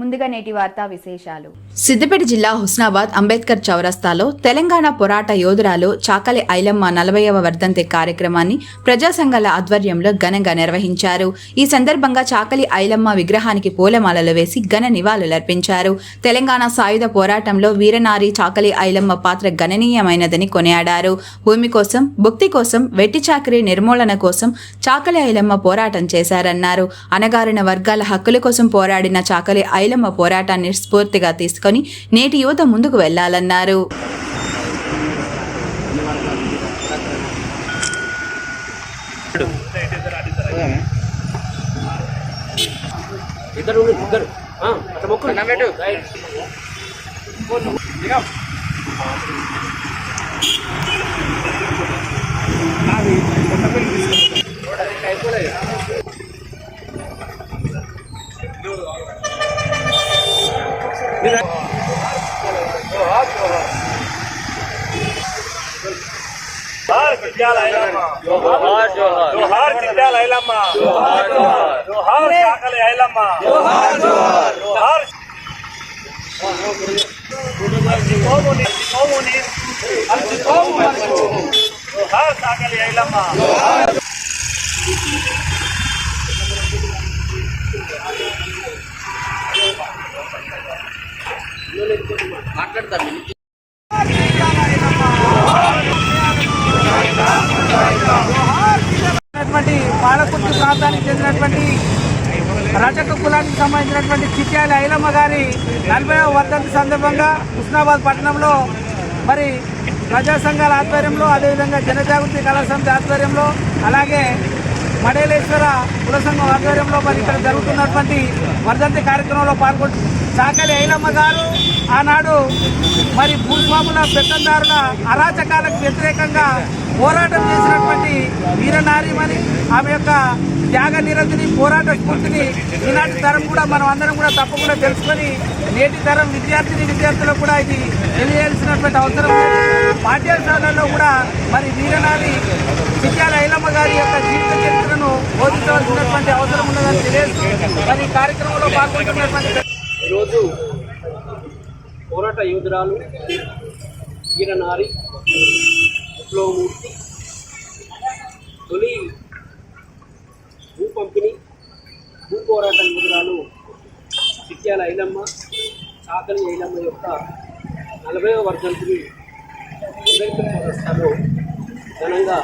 ముందుగా నేటి వార్తా విశేషాలు. సిద్దిపేట జిల్లా హుస్నాబాద్ అంబేద్కర్ చౌరస్తాలో తెలంగాణ పోరాట యోధురాలు చాకలి ఐలమ్మ నలభైవ వర్ధంతి కార్యక్రమాన్ని ప్రజా సంఘాల ఆధ్వర్యంలో ఘనంగా నిర్వహించారు. ఈ సందర్భంగా చాకలి ఐలమ్మ విగ్రహానికి పూలమాలలు వేసి ఘన నివాళులర్పించారు. తెలంగాణ సాయుధ పోరాటంలో వీరనారి చాకలి ఐలమ్మ పాత్ర గణనీయమైనదని కొనియాడారు. భూమి కోసం భుక్తి కోసం వెట్టి చాకరీ నిర్మూలన కోసం చాకలి ఐలమ్మ పోరాటం చేశారన్నారు. అణగారిన వర్గాల హక్కుల కోసం పోరాడిన చాకలి ఐలమ్మ పోరాటాన్ని స్ఫూర్తిగా తీసుకొని నేటి యువత ముందుకు వెళ్ళాలన్నారు ఇద్దరు ఇద్దరు. అట్లా ज़िंदा लायलामा जोहार जोहार। जोहार ज़िंदा लायलामा जोहार जोहार जोहार काकल लायलामा जोहार जोहार। जोहार। जोहार काकल लायलामा जोहार మాట్లాడతాను పాలకుర్తి ప్రాంతానికి చెందినటువంటి రజక కులానికి సంబంధించినటువంటి చిట్యాల ఐలమ్మ గారి నలభైవ వర్ధంతి సందర్భంగా హుస్నాబాద్ పట్టణంలో మరి ప్రజా సంఘాల ఆధ్వర్యంలో అదేవిధంగా జనజాగృతి కళా సమితి ఆధ్వర్యంలో అలాగే మడేలేశ్వర కుల సంఘం ఆధ్వర్యంలో మరి ఇక్కడ జరుగుతున్నటువంటి వర్ధంతి కార్యక్రమంలో పాల్గొంటు చాకలి ఐలమ్మ గారు ఆనాడు మరి భూస్వాముల పెత్తందారుల అరాచకాలకు వ్యతిరేకంగా పోరాటం చేసినటువంటి వీరనారీమని ఆమె యొక్క త్యాగ నిరతిని పోరాట స్ఫూర్తిని ఈనాటి తరం కూడా మనం అందరం కూడా తప్పకుండా తెలుసుకొని నేటి తరం విద్యార్థిని విద్యార్థులకు కూడా ఇది తెలియాల్సినటువంటి అవసరం ఉంది. పాఠ్యాంశాలలో కూడా మరి వీరనారి చిత్యాల ఐలమ్మ గారి యొక్క జీవిత చరిత్రను బోధించవలసినటువంటి అవసరం ఉన్నదని తెలియజేస్తూ మరి కార్యక్రమంలో పాల్గొంటున్నటువంటి ఈరోజు పోరాట యోధురాలు వీరనారి విప్లవమూర్తి తొలి భూ పంపిణీ భూ పోరాట యోధురాలు చిట్యాల ఐలమ్మ చాకలి ఐలమ్మ యొక్క నలభైవ వర్ధంతిని అంబేద్కర్ ఘనంగా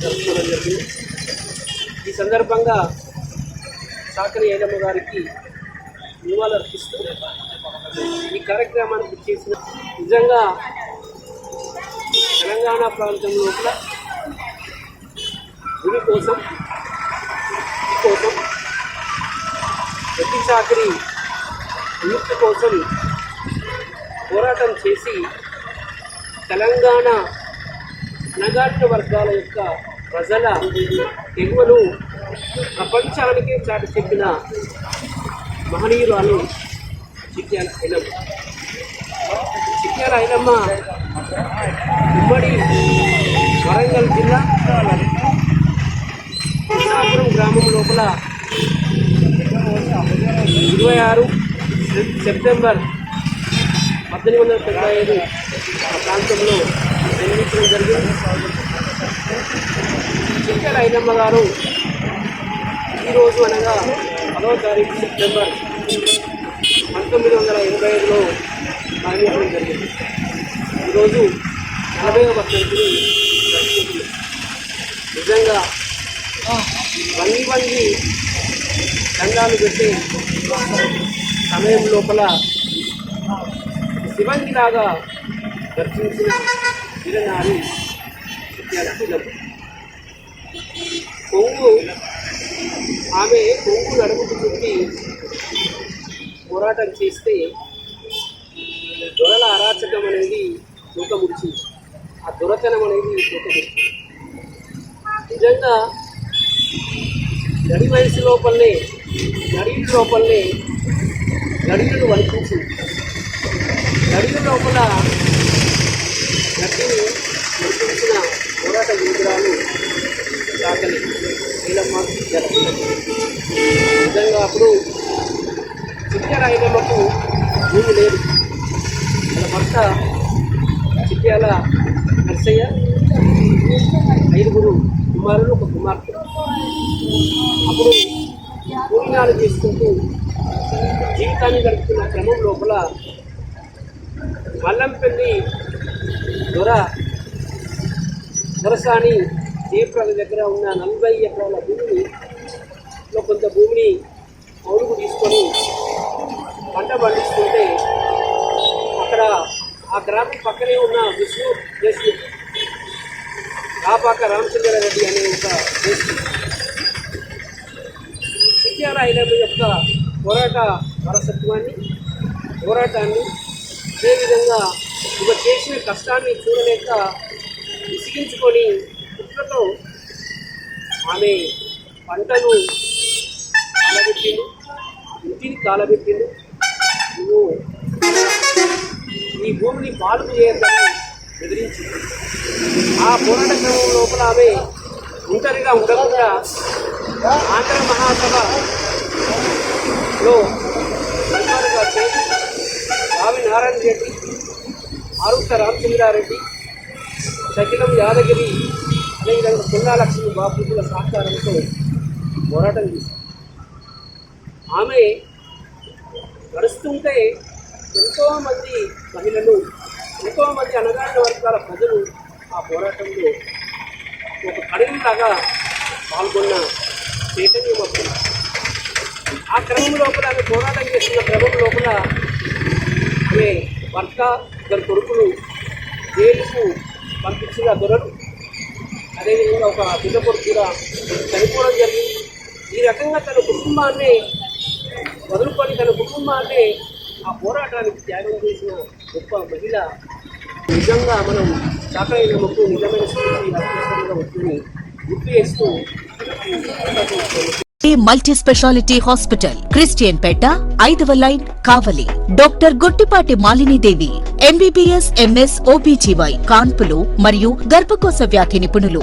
జరుపుకోవడం జరిగింది. ఈ సందర్భంగా చాకలి ఐలమ్మ గారికి నివాళులర్పిస్తూ ఈ కార్యక్రమానికి చేసిన నిజంగా తెలంగాణ ప్రాంతం లోపల గుడి కోసం కోసం ప్రతి చాకరి విముక్తి కోసం పోరాటం చేసి తెలంగాణ అణగారిన వర్గాల యొక్క ప్రజల ఎగువను ప్రపంచానికి చాటి చెప్పిన మహనీయురాలు చిట్యాల ఐలమ్మ. చిట్యాల ఐలమ్మ ఉమ్మడి వరంగల్ జిల్లా కృష్ణాపురం గ్రామం లోపల ఇరవై ఆరు సెప్టెంబర్ పద్దెనిమిది వందల తొంభై ఐదు ఆ ప్రాంతంలో జన్మించడం జరిగింది. చిట్యాల ఐలమ్మ గారు ఈరోజు అనగా పదవ తారీఖు సెప్టెంబర్ పంతొమ్మిది వందల ఎనభై ఐదులో మరణించడం జరిగింది. ఈరోజు నలభై వర్షంతిని జరుపుకుంటుంది. నిజంగా వంగి వంగి దండాలు పెట్టే సమయం లోపల శివంగిలాగా దర్శించిన వీరనారి కొంగు ఆమె కొంగు నడుముకు చుట్టి పోరాటం చేస్తే దొరల అరాచకం అనేది తూకముడిచింది ఆ దొరతనం అనేది తూకముడిచింది నిజంగా నడి వయసు లోపలనే నడియుడు లోపలనే నడియుడు వణికించింది. నడియుడు లోపల నటిని నడిపించిన పోరాట యోధురాలు చాకలి నిజంగా అప్పుడు చిట్య ఐలమ్మకు భూమి లేదు. మన భర్త చిట్యాల నర్సయ్య ఐదుగురు కుమారులు ఒక కుమార్తె. అప్పుడు పూర్ణాలు తీసుకుంటూ జీవితాన్ని గడుపుతున్న క్రమం లోపల మల్లంపల్లి దొర దొరసాని దీపాల దగ్గర ఉన్న నలభై ఎకరాల భూమిని లో కొంత భూమిని పౌరుకు తీసుకొని పంట పండిస్తుంటే అక్కడ ఆ గ్రామం పక్కనే ఉన్న విష్ణు దేశ్ముఖ్ రామచంద్ర రామచంద్రారెడ్డి అనే ఒక దేశ్ముఖ్ చిట్యాల ఐలమ్మ యొక్క పోరాట వారసత్వాన్ని పోరాటాన్ని అదేవిధంగా ఇక చేసిన కష్టాన్ని చూడలేక విసిగించుకొని కుట్రతో ఆమె పంటను కాలబెట్టిండు. ఇంటిని కాలబెట్టిండు. నువ్వు ఈ భూమిని పాలు చేయొద్దని బెదిరించి ఆ పోరాట క్రమం లోపల ఆమె ఒంటరిగా ఉండకుండా ఆంధ్ర మహాసభలో మెంబర్గా చేరి రావి నారాయణ రెడ్డి ఆరుక్త రామచంద్రారెడ్డి సకిలం యాదగిరి అదేవిధంగా పుల్లా లక్ష్మి బాపుల సహకారంతో పోరాటం చేశారు. ఆమె నడుస్తుంటే ఎంతోమంది మహిళలు ఎంతోమంది అణగారిన వర్గాల ప్రజలు ఆ పోరాటంలో ఒక కడిలాగా పాల్గొన్న చైతన్యం అప్పుడు ఆ క్రమం లోపల ఆమె పోరాటం చేస్తున్న క్రమం లోపల ఆమె భర్త ఇద్దరు కొడుకులు జైలుకు పంపించిన దొరలు అదేవిధంగా ఒక బిడ్డ కొడుకు కూడా చనిపోవడం జరిగింది. ఈ రకంగా తన కుటుంబాన్ని వదులుకొని తన కుటుంబాన్ని ఆ పోరాటానికి త్యాగం చేసిన గొప్ప మహిళ. నిజంగా మనం చాకరైనమ్మకు నిజమైన స్ఫూర్తి వర్తిస్తుందిగా గుర్తు చేస్తూ మల్టీ స్పెషాలిటీ హాస్పిటల్ క్రిస్టియన్ పేట ఐదవ line Kavali. Doctor Gottipati Malinidevi MBBS MS OBGY కాన్పులు మరియు గర్భకోశ వ్యాధి నిపుణులు.